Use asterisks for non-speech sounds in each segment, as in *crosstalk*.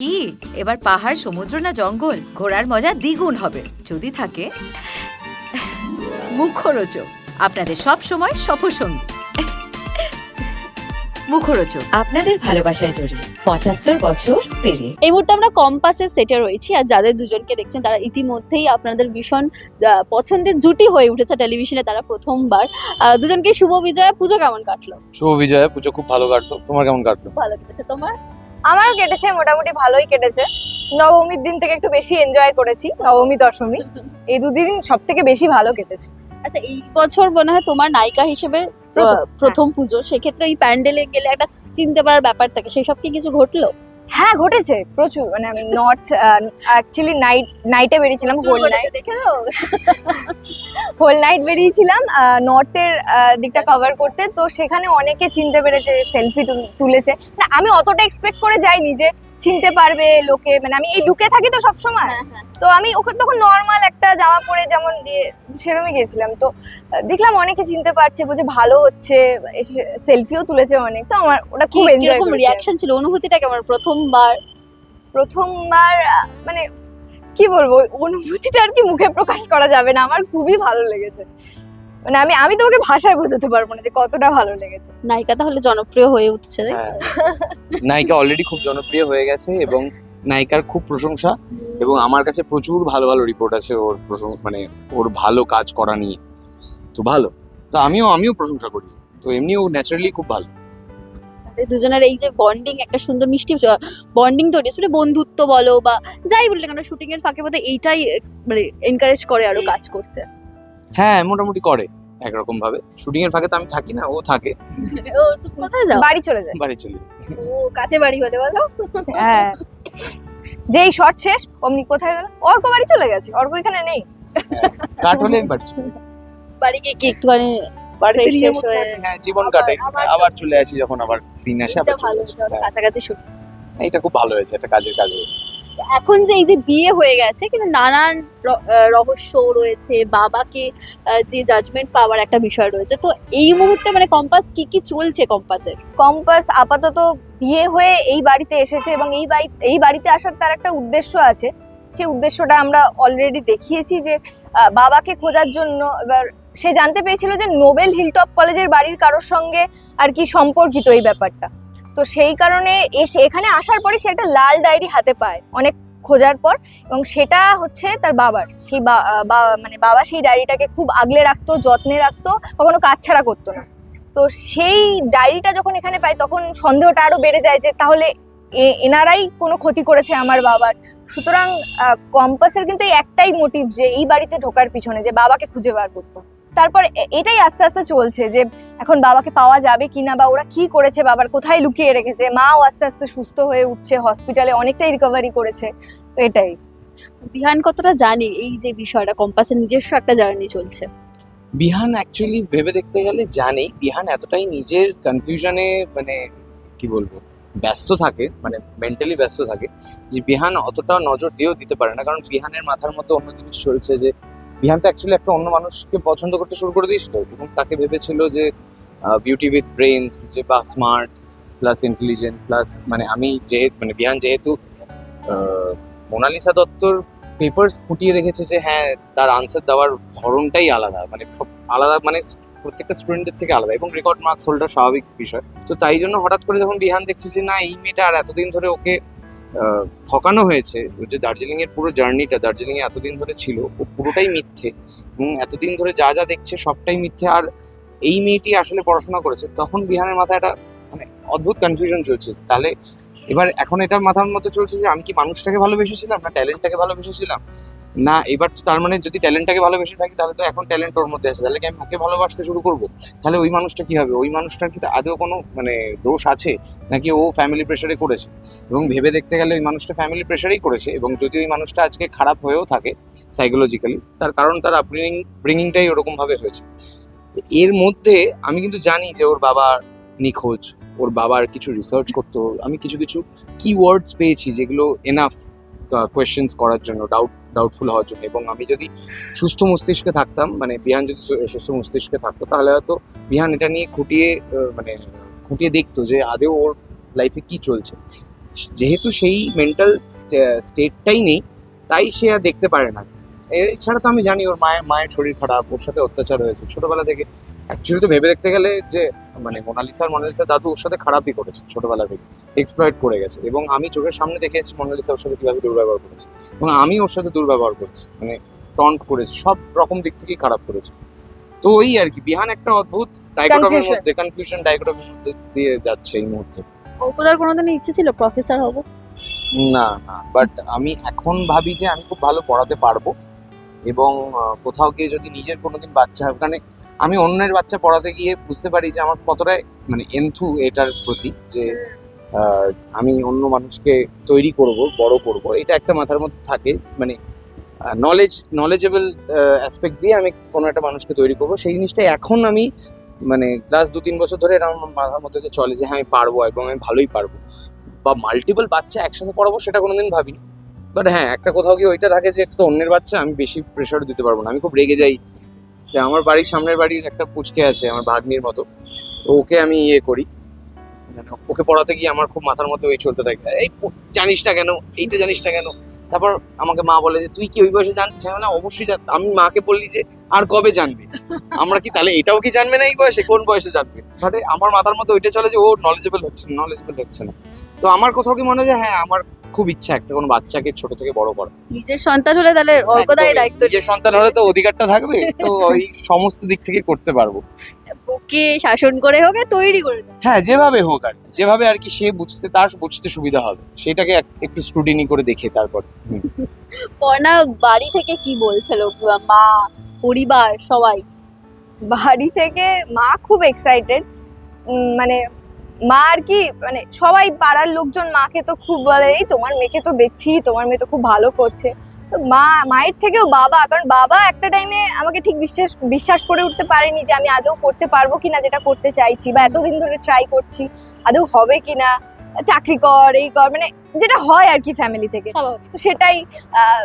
কি? এবার পাহাড় সমুদ্র না জঙ্গল? ঘোরার মজা দ্বিগুণ হবে। যদি থাকে মুখরোচক। আপনাদের সব সময় সফরসঙ্গী। মুখরোচক। আপনাদের ভালোবাসায় জড়িয়ে পঁচাত্তর বছর পেরিয়ে। এই মুহূর্তে আমরা কম্পাসের সেটে রয়েছি আর যাদের দুজনকে দেখছেন তারা ইতিমধ্যেই আপনাদের ভীষণ আহ, পছন্দের জুটি হয়ে উঠেছে টেলিভিশনে। তারা প্রথমবার আহ, দুজনকে শুভ বিজয়া পুজো কেমন কাটলো? শুভ বিজয়া পুজো খুব ভালো কাটলো। তোমার কেমন কাটলো? ভালো কেটেছে। তোমার? আমারও কেটেছে মোটামুটি ভালোই কেটেছে। নবমীর দিন থেকে একটু বেশি এনজয় করেছি নবমী দশমী। এই দুদিন সব থেকে বেশি ভালো কেটেছে। আচ্ছা এই বছর মনে হয় তোমার নায়িকা হিসেবে প্রথম, পুজো সেক্ষেত্রে এই প্যান্ডেলে গেলে একটা চিনতে পারার ব্যাপার থাকে সেই সব কি কিছু ঘটলো? হ্যাঁ ঘটেছে প্রচুর। মানে আমি নর্থ অ্যাকচুয়ালি নাইট নাইটে বেরিয়েছিলাম হোল নাইট দেখে হোল নাইট *laughs* বেরিয়েছিলাম নর্থের দিকটা কভার করতে। তো সেখানে অনেকে চিনতে পেরেছে সেলফি তুলেছে। আমি অতটা এক্সপেক্ট করে যাইনি যে চিনতে পারবে লোকে মানে আমি এই লুকে থাকি তো সবসময়। হ্যাঁ, হ্যাঁ। তো আমি ওখানে তখন নর্মাল একটা জামা পরে যেমন দিয়ে সেরমই গেছিলাম। তো দেখলাম অনেকে চিনতে পারছে বলছে ভালো হচ্ছে সেলফিও তুলেছে অনেক। তো আমার ওটা খুব এনজয় রিয়াকশন ছিল? অনুভূতিটা কেমন? প্রথমবার? প্রথমবার মানে কি বলব অনুভূতিটা আর কি মুখে প্রকাশ করা যাবে না। আমার খুবই ভালো লেগেছে। মানে আমি আমি তোমাকে ভাষায় বোঝাতে পারব না যে কতটা ভালো লেগেছে। নায়িকা তাহলে জনপ্রিয় হয়ে উঠছে? হ্যাঁ। নায়িকা অলরেডি খুব জনপ্রিয় হয়ে গেছে এবং নায়িকার খুব প্রশংসা এবং আমার কাছে প্রচুর ভালো ভালো রিপোর্ট আছে ওর প্রশং- মানে ওর ভালো কাজ করা নিয়ে। তো ভালো। তো আমিও আমিও প্রশংসা করি। তো এমনি ও ন্যাচারালি খুব ভালো। দুজনের এই যে বন্ডিং একটা সুন্দর মিষ্টি বন্ডিং তৈরি মানে বন্ধুত্ব বলো বা যাই বললে কেন শুটিং এর ফাঁকে বোধহয় এইটাই মানে এনকারেজ করে আরও কাজ করতে। হ্যাঁ মোটামুটি করে একরকম ভাবে। শুটিং এর ফাঁকে তো আমি থাকি না ও থাকে। ও তুমি কোথায় যাও? বাড়ি চলে যায়। বাড়ি চলে যাই। ও কাছে বাড়ি হলে বলো। হ্যাঁ। যেই শট শেষ অমনি কোথায় গেল? অর্ক বাড়ি চলে গেছে অর্ক এখানে নেই। কাট হলে একবার চলে বাড়ি গিয়ে কি একটুখানি বাড়িতে মতো হয়ে হ্যাঁ জীবন আবার- কাটাই আবার চলে আসি। যখন আবার সিন আসে এটা আবার হ্যাঁ, কাছাকাছি শুট এইটা খুব ভালো হয়েছে একটা কাজের কাজ হয়েছে। এখন যে এই যে বিয়ে হয়ে গেছে, কিন্তু নানান রহস্য রয়েছে, বাবাকে যে জাজমেন্ট পাওয়ার একটা বিষয় রয়েছে। তো এই মুহূর্তে মানে কম্পাস কি কি চলছে কম্পাসের? কম্পাস আপাতত বিয়ে হয়ে এই বাড়িতে এসেছে এবং এই বাড়ি, এই বাড়িতে আসার তার একটা উদ্দেশ্য আছে। সেই উদ্দেশ্যটা আমরা অলরেডি দেখিয়েছি যে বাবাকে খোঁজার জন্য এবার সে জানতে পেরেছিল যে নোবেল হিলটপ কলেজের বাড়ির কারোর সঙ্গে আর কি সম্পর্কিত এই ব্যাপারটা। তো সেই কারণে এসে এখানে আসার পরে সে একটা লাল ডায়েরি হাতে পায়, অনেক খোঁজার পর। এবং সেটা হচ্ছে তার বাবার। সেই মানে বাবা সেই ডায়েরিটাকে খুব আগলে রাখতো, যত্নে রাখতো, কখনো কাজ ছাড়া করতো না। তো সেই ডায়েরিটা যখন এখানে পাই তখন সন্দেহটা আরও বেড়ে যায় যে তাহলে এনারাই কোনো ক্ষতি করেছে আমার বাবার। সুতরাং কম্পাসের কিন্তু এই একটাই মোটিভ যে এই বাড়িতে ঢোকার পিছনে, যে বাবাকে খুঁজে বার করতো তারপর এটাই আস্তে আস্তে চলছে যে এখন বাবাকে পাওয়া যাবে কিনা বা ওরা কি করেছে বাবার কোথায় লুকিয়ে রেখেছে মাও আস্তে আস্তে সুস্থ হয়ে উঠছে হসপিটালে অনেকটাই রিকভারি করেছে তো এটাই। বিহান কতটা জানি এই যে বিষয়টা? কম্পাসের নিজস্ব একটা জার্নি চলছে। বিহান অ্যাকচুয়ালি ভেবে দেখতে গেলে জানে বিহান এতটাই নিজের কনফিউশনে মানে কি বলব ব্যস্ত থাকে মানে মেন্টালি ব্যস্ত থাকে যে বিহান অতটা নজর দিয়েও দিতে পারে না কারণ বিহানের মাথার মতো অন্য জিনিস চলছে যে বিহান তো অ্যাকচুয়ালি একটা অন্য মানুষকে পছন্দ করতে শুরু করে দিয়েছিল এবং তাকে ভেবেছিল যে বিউটি উইথ ব্রেনস যে বা স্মার্ট প্লাস ইন্টেলিজেন্ট প্লাস মানে আমি যেহেতু মানে বিহান যেহেতু মোনালিসা দত্তর পেপার্স খুঁটিয়ে রেখেছে যে হ্যাঁ তার আনসার দেওয়ার ধরনটাই আলাদা মানে সব আলাদা মানে প্রত্যেকটা স্টুডেন্টের থেকে আলাদা এবং রেকর্ড মার্কস হোল্ডার স্বাভাবিক বিষয়। তো তাই জন্য হঠাৎ করে যখন বিহান দেখছে যে না, এই মেয়েটা আর এতদিন ধরে ওকে ঠকানো হয়েছে যে দার্জিলিংয়ের পুরো জার্নিটা, দার্জিলিংয়ে এতদিন ধরে ছিল, ও পুরোটাই মিথ্যে। এতদিন ধরে যা যা দেখছে সবটাই মিথ্যে। আর এই মেয়েটি আসলে পড়াশোনা করেছে, তখন বিহানের মাথায় একটা মানে অদ্ভুত কনফিউশন চলছে তাহলে এবার এখন এটা মাথার মতো চলছে যে আমি কি মানুষটাকে ভালোবেসেছিলাম না ট্যালেন্টটাকে ভালোবেসেছিলাম? না, এবার তো তার মানে যদি ট্যালেন্টটাকে ভালোবেসে থাকি, তাহলে তো এখন ট্যালেন্ট ওর মধ্যে আছে। তাহলে কি আমি ওকে ভালোবাসতে শুরু করব? তাহলে ওই মানুষটা কি হবে? ওই মানুষটার কি আদৌ কোনো মানে দোষ আছে? নাকি ও ফ্যামিলি প্রেশারে করেছে? এবং ভেবে দেখতে গেলে ওই মানুষটা ফ্যামিলি প্রেশারেই করেছে এবং যদি ওই মানুষটা আজকে খারাপ হয়েও থাকে সাইকোলজিক্যালি তার কারণ তার আপব্রিং ব্রিঙিংটাই ওরকমভাবে হয়েছে। এর মধ্যে আমি কিন্তু জানি যে ওর বাবা নিখোঁজ, ওর বাবার কিছু রিসার্চ করতো, আমি কিছু কিছু কিওয়ার্ডস পেয়েছি যেগুলো এনাফ কোয়েশ্চেন্স করার জন্য ডাউট ডাউটফুল হওয়ার জন্য। এবং আমি যদি সুস্থ মস্তিষ্কে থাকতাম মানে বিহান যদি সুস্থ মস্তিষ্কে থাকতো, তাহলে হয়তো বিহান এটা নিয়ে খুঁটিয়ে মানে খুঁটিয়ে দেখতো যে আদেও ওর লাইফে কি চলছে। যেহেতু সেই মেন্টাল স্টেটটাই নেই, তাই সে আর দেখতে পারে না। এছাড়া তো আমি জানি ওর মায়ের মায়ের শরীর খারাপ, ওর সাথে অত্যাচার হয়েছে। ছোটবেলা থেকে অ্যাকচুয়ালি তো ভেবে দেখতে গেলে যে মানে মোনালিসার মোনালিসা দাদু ওর সাথে খারাপই করেছে ছোটবেলা থেকে এক্সপ্লয়েট করে গেছে। এবং আমি চোখের সামনে দেখেছি মোনালিসা ওর সাথে কীভাবে দুর্ব্যবহার করেছে। এবং আমি ওর সাথে দুর্ব্যবহার করেছি মানে টন্ট করেছি সব রকম দিক থেকেই খারাপ করেছে। তো ওই আর কি বিহান একটা অদ্ভুত ডাইকোটমের. মধ্যে কনফিউশন ডাইকোটমের মধ্যে দিয়ে যাচ্ছে এই মুহূর্তে। অঙ্কুদার কোনোদিন ইচ্ছে ছিল প্রফেসর হব? না না বাট আমি এখন ভাবি যে আমি খুব ভালো পড়াতে পারব। এবং কোথাও গিয়ে যদি নিজের কোনোদিন বাচ্চা মানে আমি অন্যের বাচ্চা পড়াতে গিয়ে বুঝতে পারি যে আমার কতটা মানে এন্থু এটার প্রতি যে আমি অন্য মানুষকে তৈরি করব বড় করব এটা একটা মাথার মধ্যে থাকে। মানে নলেজ নলেজেবল অ্যাসপেক্ট দিয়ে আমি কোনো একটা মানুষকে তৈরি করব। সেই জিনিসটা এখন আমি মানে ক্লাস দু তিন বছর ধরে এটা আমার মাথার মধ্যে যে চলে যে হ্যাঁ আমি পারব এবং আমি ভালোই পারব। বা মাল্টিপল বাচ্চা একসাথে পড়াবো সেটা কোনোদিন ভাবিনি। বাট হ্যাঁ একটা কোথাও গিয়ে ওইটা থাকে যে এটা তো অন্যের বাচ্চা আমি বেশি প্রেশার দিতে পারব না। আমি খুব রেগে যাই। যে আমার বাড়ির সামনের বাড়ির একটা পুচকে আছে আমার ভাগ্নির মতো। তো ওকে আমি ইয়ে করি। ওকে পড়াতে গিয়ে আমার খুব মাথার মধ্যে ওই চলতে থাকে। এই জানিস না কেন? এইটা জানিস না কেন? তারপর আমাকে মা বলে যে তুই কি ওই বয়সে আমি বললাম, না অবশ্যই আমি মাকে বললি যে আর কবে জানবি? আমরা কি তাহলে এটাও কি জানবে না এই বয়সে? কোন বয়সে জানবে? মানে আমার মাথার মধ্যে ওইটা চলে যে ও নলেজেবল হচ্ছে না নলেজেবল হচ্ছে না। তো আমার কোথাও কি মনে হয় হ্যাঁ আমার খুব ইচ্ছা একটা কোনো বাচ্চাকে ছোট থেকে বড় করা। নিজের সন্তান হলে তাহলে অর্কদাই দায়িত্ব নিজের সন্তান হলে তো অধিকারটা থাকবে তো *laughs* ওই সমস্ত দিক থেকে করতে পারব। ওকে শাসন করে হোক তৈরি করে হ্যাঁ যেভাবে হোক আর যেভাবে আর কি সে বুঝতে তার বুঝতে সুবিধা হবে। সেটাকে এক- একটু স্ক্রুটিনি করে দেখে তারপর। পর্ণা বাড়ি থেকে কি বলছিল মা পরিবার সবাই? বাড়ি থেকে মা খুব এক্সাইটেড মানে মা আর কি মানে সবাই পাড়ার লোকজন মাকে তো খুব বলে এই তোমার মেয়েকে তো দেখছি তোমার মেয়ে তো খুব ভালো করছে। তো মা মায়ের থেকেও বাবা কারণ বাবা একটা টাইমে আমাকে ঠিক বিশ্বাস বিশ্বাস করে উঠতে পারেনি যে আমি আদৌ করতে পারব কিনা যেটা করতে চাইছি বা এতদিন ধরে ট্রাই করছি আদৌ হবে কিনা চাকরি কর এই কর মানে যেটা হয় আর কি ফ্যামিলি থেকে। তো সেটাই আহ,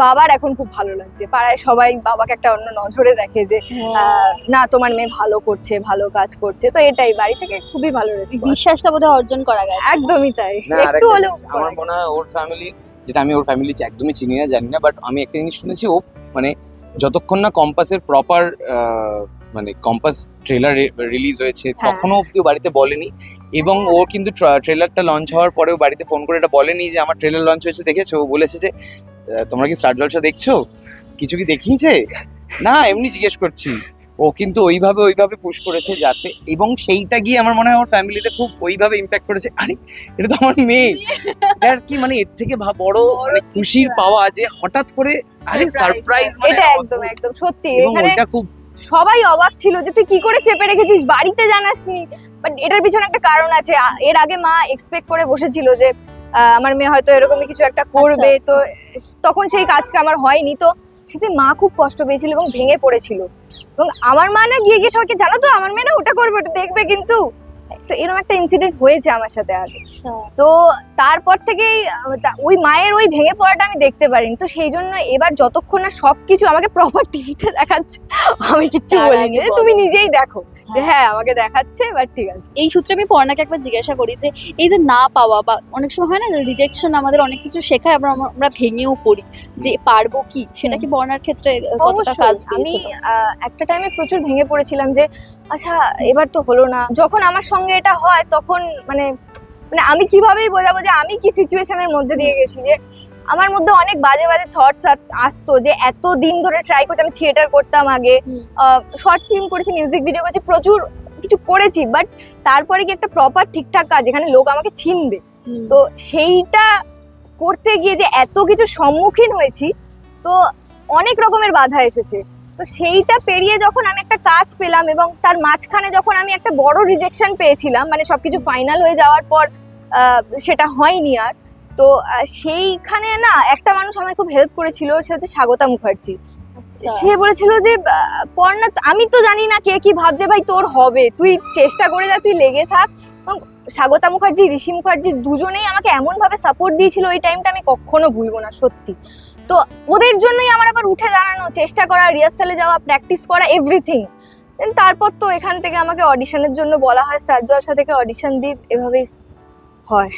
বাবার এখন খুব ভালো লাগছে। পাড়ায় সবাই বাবাকে একটা অন্য নজরে দেখে যে আহ, না তোমার মেয়ে ভালো করছে ভালো কাজ করছে। তো এটাই বাড়ি থেকে খুবই ভালো রেসপন্স বিশ্বাসটা বোধহয় অর্জন করা গেছে। একদমই তাই। একটু হলেও আমার মনে হয় ওর ফ্যামিলি যেটা আমি ওর ফ্যামিলি একদমই চিনি না জানি না বাট আমি একটা জিনিস শুনেছি ও মানে যতক্ষণ না কম্পাসের প্রপার মানে কম্পাস ট্রেলার রিলিজ হয়েছে হ্যাঁ। তখনও অব্দি ও বাড়িতে বলেনি। এবং ও কিন্তু ট্রেলারটা লঞ্চ হওয়ার পরেও বাড়িতে ফোন করে এটা বলেনি যে আমার ট্রেলার লঞ্চ হয়েছে দেখেছ? ও বলেছে যে তোমরা কি স্টার জলসা দেখছ? কিছু কি দেখিয়েছে? না এমনি জিজ্ঞেস করছি। ও কিন্তু ওইভাবে ওইভাবে পুশ করেছে যাতে এবং সেইটা গিয়ে আমার মনে হয় আমার ফ্যামিলিতে খুব ওইভাবে ইম্প্যাক্ট করেছে। আরে এটা তো আমার মেয়ে। আর কি মানে এর থেকে বড় মানে খুশির পাওয়া যে হঠাৎ করে আরে সারপ্রাইজ মানে এটা একদম একদম সত্যি। এবং ওইটা খুব সবাই অবাক ছিল যে তুই কি করে চেপে রেখেছিস? বাড়িতে জানাসনি। বাট এটার পিছনে একটা কারণ আছে। এর আগে মা এক্সপেক্ট করে বসেছিল যে আমার মেয়ে হয়তো এরকমই কিছু একটা করবে তো তখন সেই কাজটা আমার হয়নি। তো সেতে মা খুব কষ্ট পেয়েছিল এবং ভেঙে পড়েছিল। এবং আমার মা না গিয়ে গিয়ে সবাইকে জানো তো আমার মেয়ে না ওটা করবে ওটা দেখবে কিন্তু। তো এরকম একটা ইনসিডেন্ট হয়েছে আমার সাথে আগে। আচ্ছা। তো তারপর থেকেই ওই মায়ের ওই ভেঙে পড়াটা আমি দেখতে পারিনি। তো সেই জন্য এবার যতক্ষণ না সবকিছু আমাকে প্রপার টিভিতে দেখাচ্ছে আমি কিচ্ছু বলিনি। বলো। তুমি নিজেই দেখো। যে হ্যাঁ। হ্যাঁ আমাকে দেখাচ্ছে বাট ঠিক আছে। এই সূত্রে আমি পর্ণাকে একবার জিজ্ঞাসা করি যে এই যে না পাওয়া বা অনেক সময় হয় না রিজেকশন আমাদের অনেক কিছু শেখায় আমরা আমরা ভেঙেও পড়ি যে পারব কি? সেটা কি বর্ণার ক্ষেত্রে কতটা কাজ দিয়েছিল? একটা টাইমে প্রচুর ভেঙে পড়েছিলাম যে আচ্ছা এবার তো হলো না। যখন আমার সঙ্গে এটা হয় তখন মানে মানে আমি কিভাবেই বোঝাবো যে আমি কি সিচুয়েশনের মধ্যে দিয়ে গেছি? যে আমার মধ্যে অনেক বাজে বাজে থটস আসতো যে এত দিন ধরে ট্রাই করতে আমি থিয়েটার করতাম আগে। শর্ট ফিল্ম করেছি মিউজিক ভিডিও করেছি প্রচুর কিছু করেছি বাট তারপরে কি একটা প্রপার ঠিকঠাক কাজ যেখানে লোক আমাকে চিনবে। তো সেইটা করতে গিয়ে যে এত কিছু সম্মুখীন হয়েছি তো অনেক রকমের বাধা এসেছে। তো সেইটা পেরিয়ে যখন আমি একটা কাজ পেলাম এবং তার মাঝখানে যখন আমি একটা বড় রিজেকশন পেয়েছিলাম মানে সবকিছু ফাইনাল হয়ে যাওয়ার পর সেটা হয়নি আর। তো সেইখানে না একটা মানুষ আমায় খুব হেল্প করেছিল সে হচ্ছে স্বাগতা মুখার্জি। আচ্ছা। সে বলেছিল যে পর্ণা আমি তো জানি না কে কি ভাবছে ভাই তোর হবে। তুই চেষ্টা করে যা তুই লেগে থাক। এবং স্বাগতা মুখার্জি ঋষি মুখার্জি দুজনেই আমাকে এমন ভাবে সাপোর্ট দিয়েছিল ওই টাইমটা আমি কখনো ভুলবো না সত্যি। তো ওদের জন্যই আমার আবার উঠে দাঁড়ানো চেষ্টা করা রিহার্সালে যাওয়া প্র্যাকটিস করা এভরিথিং তারপর তো এখান থেকে আমাকে অডিশনের জন্য বলা হয় স্টার জলসা থেকে অডিশন দিই এভাবেই হয়।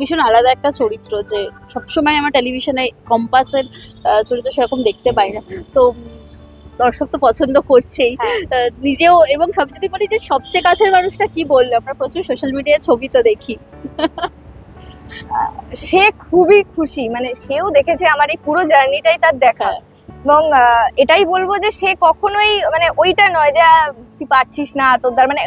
ভীষণ আলাদা একটা চরিত্র যে সবসময় আমার টেলিভিশনে কম্পাসের চরিত্র সেরকম দেখতে পাই না। তো দর্শক তো পছন্দ করছেই। হ্যাঁ। নিজেও এবং আমি যদি বলি যে সবচেয়ে কাছের মানুষটা কি বলল? আমরা প্রচুর সোশ্যাল মিডিয়ায় ছবি তো দেখি। সে খুবই খুশি। মানে সেও দেখেছে আমার এই পুরো জার্নিটাই তার দেখা। হ্যাঁ। এবং এটাই বলব যে সে কখনোই মানে ওইটা নয় যে তুই পারছিস না তোর দ্বারা মানে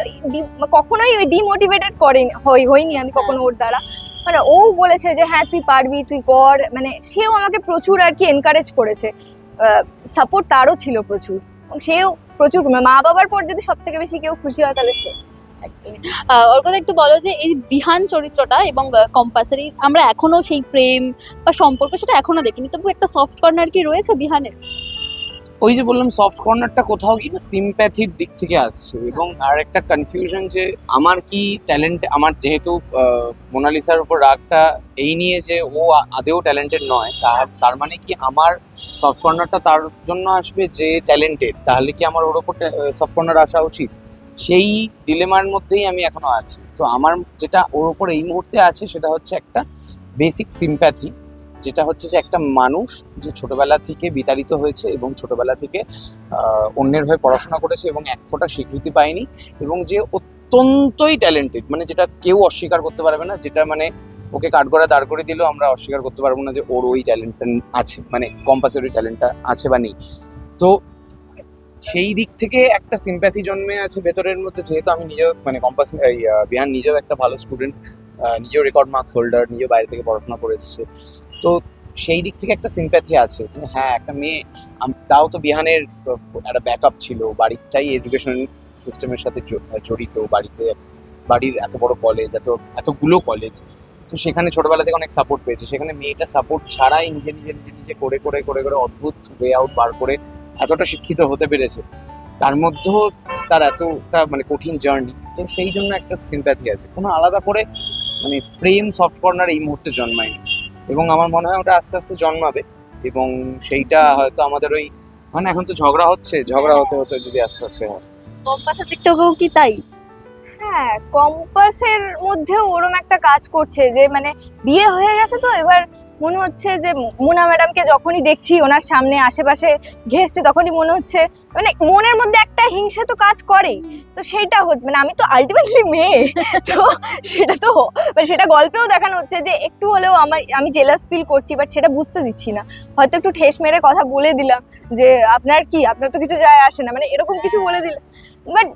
কখনোই ওই ডিমোটিভেটেড করেনি, হই, হইনি আমি কখনো ওর দ্বারা। মানে ও বলেছে যে হ্যাঁ তুই পারবি, তুই কর। মানে সেও আমাকে প্রচুর আর কি এনকারেজ করেছে। সাপোর্ট তারও ছিল প্রচুর। সেও প্রচুর মা বাবার পর যদি সব থেকে বেশি কেউ খুশি হয়, তাহলে সে। ওর কথা একটু বলো যে এই বিহান চরিত্রটা এবং কম্পাসারি আমরা এখনও সেই প্রেম বা সম্পর্ক সেটা এখনও দেখিনি। তবু একটা সফট কর্নার কি রয়েছে বিহানের? ওই যে বললাম সফট কর্নারটা কোথাও গিয়ে না সিম্প্যাথির দিক থেকে আসছে এবং আর একটা কনফিউশন যে আমার কি ট্যালেন্ট আমার যেহেতু মোনালিসার উপর রাগটা এই নিয়ে যে ও আদেও ট্যালেন্টেড নয় তার তার মানে কি আমার সফট কর্নারটা তার জন্য আসবে যে ট্যালেন্টেড তাহলে কি আমার ওর ওপর সফট কর্নার আসা উচিত? সেই ডিলেমার মধ্যেই আমি এখনও আছি। তো আমার যেটা ওর ওপর এই মুহূর্তে আছে সেটা হচ্ছে একটা বেসিক সিম্প্যাথি যেটা হচ্ছে যে একটা মানুষ যে ছোটবেলা থেকে বিতাড়িত হয়েছে এবং ছোটবেলা থেকে অন্যের হয়ে পড়াশোনা করেছে এবং এক ফোঁটা স্বীকৃতি পায়নি এবং যে অত্যন্তই ট্যালেন্টেড মানে যেটা কেউ অস্বীকার করতে পারবে না, যেটা মানে ওকে কাঠগড়া দাঁড় করে দিলেও আমরা অস্বীকার করতে পারব না যে ওর ওই ট্যালেন্টটা আছে মানে কম্পাসের ওই ট্যালেন্টটা আছে বা নেই। তো সেই দিক থেকে একটা সিম্প্যাথি জন্মে আছে ভেতরের মধ্যে, যেহেতু আমি নিজেও মানে কম্পাস বিহান নিজেও একটা ভালো স্টুডেন্ট নিজেও রেকর্ড মার্কস হোল্ডার নিজেও বাইরে থেকে পড়াশোনা করে এসছে। তো সেই দিক থেকে একটা সিম্প্যাথি আছে যে হ্যাঁ একটা মেয়ে তাও তো বিহানের একটা ব্যাকআপ ছিল, বাড়িটাই এডুকেশন সিস্টেমের সাথে জড়িত, বাড়িতে, বাড়ির এত বড় কলেজ এত, এতগুলো কলেজ তো সেখানে ছোটবেলা থেকে অনেক সাপোর্ট পেয়েছে। সেখানে মেয়েটা সাপোর্ট ছাড়াই নিজে নিজে নিজে নিজে করে করে করে করে অদ্ভুত ওয়ে আউট বার করে এতটা শিক্ষিত হতে পেরেছে তার মধ্যেও তার এতটা মানে কঠিন জার্নি তো সেই জন্য একটা সিম্প্যাথি আছে। কোনো আলাদা করে মানে প্রেম সফট কর্নার এই মুহূর্তে জন্মায়নি। এবং আমার মনে হয় ওটা আস্তে আস্তে জন্মাবে এবং সেইটা হয়তো আমাদের ওই মানে এখন তো ঝগড়া হচ্ছে ঝগড়া হতে হতে যদি আস্তে আস্তে হয়। কম্পাসের দিক থেকেও কি তাই? হ্যাঁ কম্পাসের মধ্যেও ওরম একটা কাজ করছে যে মানে বিয়ে হয়ে গেছে তো এবার মনে হচ্ছে যে মোনা ম্যাডামকে যখনই দেখছি, ওনার সামনে, আশেপাশে ঘেসছে তখনই মনে হচ্ছে মানে মনের মধ্যে একটা হিংসা তো কাজ করেই। তো সেইটা হচ্ছে মানে আমি তো আলটিমেটলি মেয়ে, তো সেটা তো মানে সেটা গল্পেও দেখানো হচ্ছে যে একটু হলেও আমার, আমি জেলাস ফিল করছি বাট সেটা বুঝতে দিচ্ছি না। হয়তো একটু ঠেস মেরে কথা বলে দিলাম যে, আপনার কি? আপনার তো কিছু যায় আসে না। মানে এরকম কিছু বলে দিলাম বাট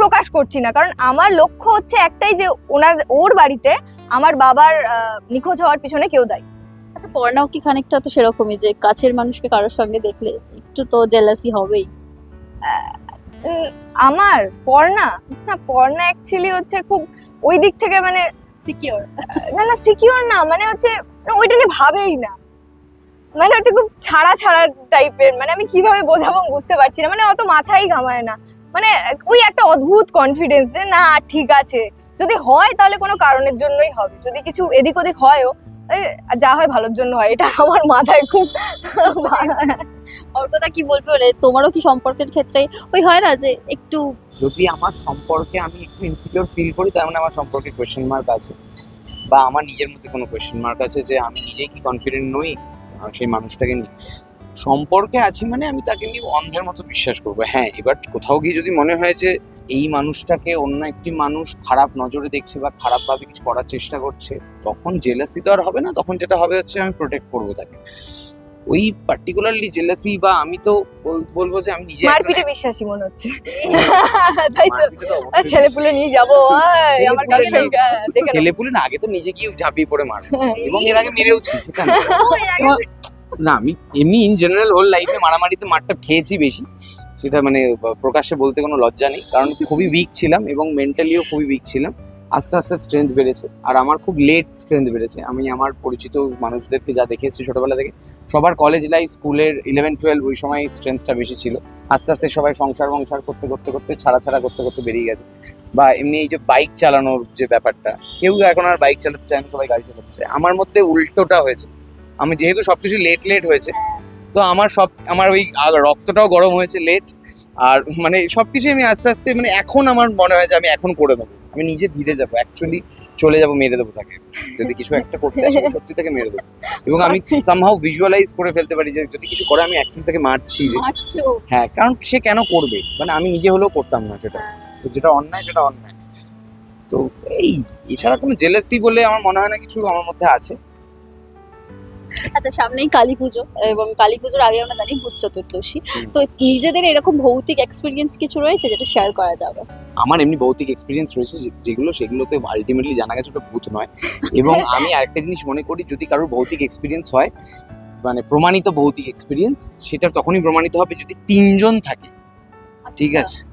প্রকাশ করছি না। কারণ আমার লক্ষ্য হচ্ছে একটাই যে, ওনার, ওর বাড়িতে আমার বাবার নিখোঁজ হওয়ার পিছনে কেউ দায়ী। আচ্ছা পড়াও কি খানিকটা তো সেরকমই যে কাছের মানুষকে কারোর সঙ্গে দেখলে একটু তো জেলাসি হবেই। আমার? পড়না? না পড়না অ্যাকচুয়ালি হচ্ছে খুব ওই দিক থেকে মানে সিকিউর না না সিকিউর না মানে হচ্ছে ওইটা নিয়ে ভাবেই না। মানে হচ্ছে খুব ছাড়া ছাড়া টাইপের মানে আমি কীভাবে বোঝাবো বুঝতে পারছি না মানে অত মাথাই ঘামায় না। মানে ওই একটা অদ্ভুত কনফিডেন্স যে না ঠিক আছে। যদি হয় তাহলে কোনো কারণের জন্যই হবে। যদি কিছু এদিক ওদিক হয়ও যা হয় ভালোর জন্য হয় এটা আমার মাথায় খুব অর্কদা কি বলবে বলে তোমারও কি সম্পর্কের ক্ষেত্রে ওই হয় না যে একটু যদি আমার সম্পর্কে আমি একটু ইনসিকিউর ফিল করি তার মানে আমার সম্পর্কে কোয়েশ্চেন মার্ক আছে। বা আমার নিজের মধ্যে কোনো কোয়েশ্চেন মার্ক আছে যে আমি নিজেই কি কনফিডেন্ট নই? সেই মানুষটাকে নিয়ে। সম্পর্কে আছি মানে আমি তাকে নিয়ে অন্ধের মতো বিশ্বাস করব। হ্যাঁ এবার কোথাও গিয়ে যদি মনে হয় যে এই মানুষটাকে অন্য একটি মানুষ খারাপ নজরে দেখছে বা খারাপভাবে কিছু করার চেষ্টা করছে তখন জেলাসি তো আর হবে না তখন যেটা হবে হচ্ছে আমি প্রোটেক্ট করব তাকে। ওই পার্টিকুলারলি জেলাসি বা আমি তো বলব যে আমি নিজে মারপিটে বিশ্বাসী মনে হচ্ছে। তাই তো। মারপিটে ছেলে পুলে নিয়ে যাব আমার ছেলেপুলে গার্লফ্রেন্ড ছেলে পুলে না আগে তো নিজে গিয়ে ঝাঁপিয়ে পড়ে মার এবং এর আগে মেরেওছি সেটা না। এবার- না আমি এমনি ইন জেনারেল হোল লাইফে মারামারিতে মারটা খেয়েছি বেশি। সেটা মানে প্রকাশ্যে বলতে কোনো লজ্জা নেই, কারণ খুবই উইক ছিলাম এবং মেন্টালিও খুবই উইক ছিলাম। আস্তে আস্তে স্ট্রেংথ বেড়েছে। আর আমার খুব লেট স্ট্রেংথ বেড়েছে। আমি আমার পরিচিত মানুষদেরকে যা দেখে এসেছি ছোটবেলা থেকে, সবার কলেজ লাইফ স্কুলের ইলেভেন টুয়েলভ ওই সময় স্ট্রেংথটা বেশি ছিল। আস্তে আস্তে সবাই সংসার বংসার করতে করতে করতে, ছাড়া ছাড়া করতে করতে বেরিয়ে গেছে। বা এমনি এই যে বাইক চালানোর যে ব্যাপারটা, কেউ এখন আর বাইক চালাতে চায় না, সবাই গাড়ি চালাতে চায়। আমার মধ্যে উল্টোটা হয়েছে। আমি যেহেতু সব সবকিছু লেট লেট হয়েছে তো আমার সব আমার ওই রক্তটাও গরম হয়েছে লেট আর মানে সবকিছু আমি আস্তে আস্তে মানে এখন আমার মনে হয় যে আমি এখন করে দেবো আমি নিজে ধীরে যাব অ্যাকচুয়ালি চলে যাব মেরে দেবো তাকে। যদি কিছু একটা করতে আসে সত্যি তাকে মেরে দেবো। এবং আমি সামহাউ ভিজুয়ালাইজ করে ফেলতে পারি যে যদি কিছু করে আমি অ্যাকচুয়ালি তাকে মারছি যে। হ্যাঁ কারণ সে কেন করবে? মানে আমি নিজে হলেও করতাম না সেটা। তো যেটা অন্যায় সেটা অন্যায়। তো এই এছাড়া কোনো জেলেসি বলে আমার মনে হয় না কিছু আমার মধ্যে আছে। আচ্ছা সামনেই কালী পুজো এবং কালী পুজোর আগে আমরা জানি ভূত চতুর্দশী। তো নিজেদের এরকম ভৌতিক এক্সপিরিয়েন্স কিছু রয়েছে যেটা শেয়ার করা যাবে? আমার এমনি ভৌতিক এক্সপিরিয়েন্স রয়েছে যেগুলো সেগুলোতে আলটিমেটলি জানা গেছে ওটা ভূত নয়। এবং *laughs* আমি আরেকটা জিনিস মনে করি যদি কারোর ভৌতিক এক্সপিরিয়েন্স হয় মানে প্রমাণিত ভৌতিক এক্সপিরিয়েন্স সেটা তখনই প্রমাণিত হবে যদি তিনজন থাকে। ঠিক আছে?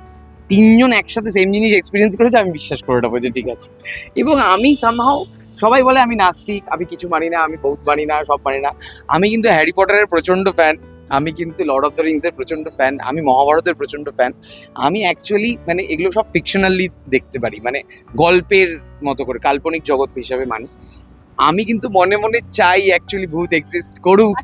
তিনজন একসাথে সেম জিনিস এক্সপিরিয়েন্স করেছে আমি বিশ্বাস করে নেব যে ঠিক আছে। এবং আমি সামহাও সবাই বলে আমি নাস্তিক আমি কিছু মানি না আমি বহুত মানি না সব মানি না। আমি কিন্তু হ্যারি পটারের প্রচণ্ড ফ্যান আমি কিন্তু লর্ড অফ দ্য রিংস এর প্রচণ্ড ফ্যান আমি মহাভারতের প্রচণ্ড ফ্যান আমি অ্যাকচুয়ালি মানে এগুলো সব ফিকশনালি দেখতে পারি মানে গল্পের মতো করে কাল্পনিক জগৎ হিসাবে মানি। আমি কিন্তু মনে মনে চাই অ্যাকচুয়ালি ভূত এক্সিস্ট করুক।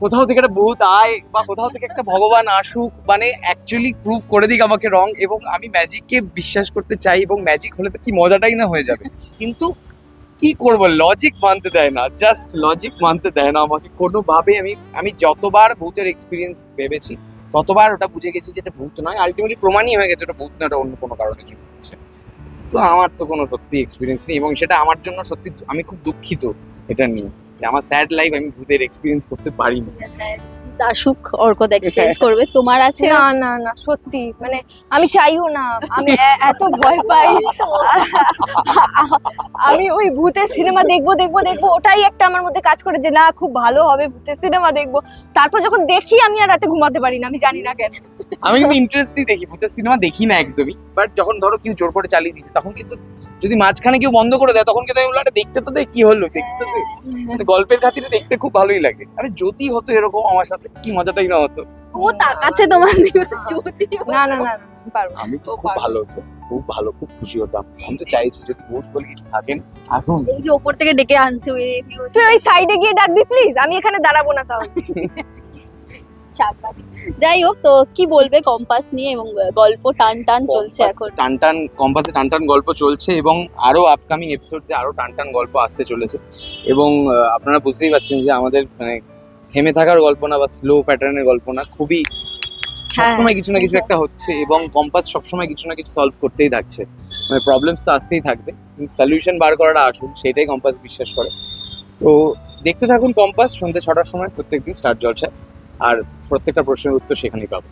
কোথাও থেকে একটা ভূত আয় বা কোথাও থেকে একটা ভগবান আসুক মানে অ্যাকচুয়ালি প্রুভ করে দিক আমাকে রং এবং আমি ম্যাজিককে বিশ্বাস করতে চাই এবং ম্যাজিক হলে তো কি মজাটাই না হয়ে যাবে। কিন্তু কি করব? লজিক মানতে দেয় না জাস্ট লজিক মানতে দেয় না আমাকে। কোনোভাবে আমি আমি যতবার ভূতের এক্সপিরিয়েন্স ভেবেছি, ততবার ওটা বুঝে গেছি যে এটা ভূত নয়। আলটিমেটলি প্রমাণই হয়ে গেছে, ওটা ভূত না, ওটা অন্য কোনো কারণে জন্য হচ্ছে তো আমার তো কোনো সত্যি এক্সপিরিয়েন্স নেই এবং সেটা আমার জন্য সত্যি আমি খুব দুঃখিত এটা নিয়ে। যে আমার স্যাড লাইফ আমি ভূতের এক্সপিরিয়েন্স করতে পারিনি। আসুক অর্কদ এক্সপিরিয়েন্স *laughs* করবে। তোমার আছে? না না না সত্যি। মানে আমি চাইও না। আমি এত ভয় পাই। আমি ওই ভূতের সিনেমা দেখব দেখব দেখব ওটাই একটা আমার মধ্যে কাজ করে যে না খুব ভালো হবে ভূতের সিনেমা দেখব। তারপর যখন দেখি আমি আর রাতে ঘুমাতে পারি না আমি জানি না কেন। আমি কিন্তু ইন্টারেস্টই দেখি ভূতের সিনেমা দেখি না একদমই। বাট যখন ধরো কেউ জোর করে চালিয়ে দিচ্ছে তখন কিন্তু যদি মাঝখানে কেউ বন্ধ করে দেয় তখন কিন্তু আমি বললাম, দেখতে তো কি হলো? দেখতে তো দে। মানে গল্পের খাতিরে দেখতে খুব ভালোই লাগে। আরে যদি হতো এরকম আমার সাথে কি মজাটাই না হতো? ও তাকাচ্ছে তোমার দিকে যদি না না না। আমি তো খুব ভালো হতো খুব ভালো খুব খুশি হতাম। আমি তো চাইছি যদি বলে কিছু থাকেন এখন এই যে ওপর থেকে ডেকে আনছে তুই ওই সাইডে গিয়ে ডাকবি প্লিজ আমি এখানে দাঁড়াবো না তাহলে। যাই হোক তো কি বলবে কম্পাস নিয়ে এবং গল্প টান টান চলছে এখন? টান টান কম্পাসে টান টান গল্প চলছে এবং আরও আপকামিং এপিসোডসে আরও টান টান গল্প আসতে চলেছে। এবং আপনারা বুঝতেই পারছেন যে আমাদের মানে থেমে থাকার গল্প না বা স্লো প্যাটার্নের গল্প না খুবই সবসময় কিছু না কিছু একটা হচ্ছে এবং কম্পাস সবসময় কিছু না কিছু সলভ করতেই থাকছে। মানে প্রবলেমস তো আসতেই থাকবে কিন্তু সলিউশন বার করাটা আসুন সেটাই কম্পাস বিশ্বাস করে। তো দেখতে থাকুন কম্পাস সন্ধ্যে ছটার সময় প্রত্যেকদিন স্টার জলসায়। আর প্রত্যেকটা প্রশ্নের উত্তর সেখানেই পাবো।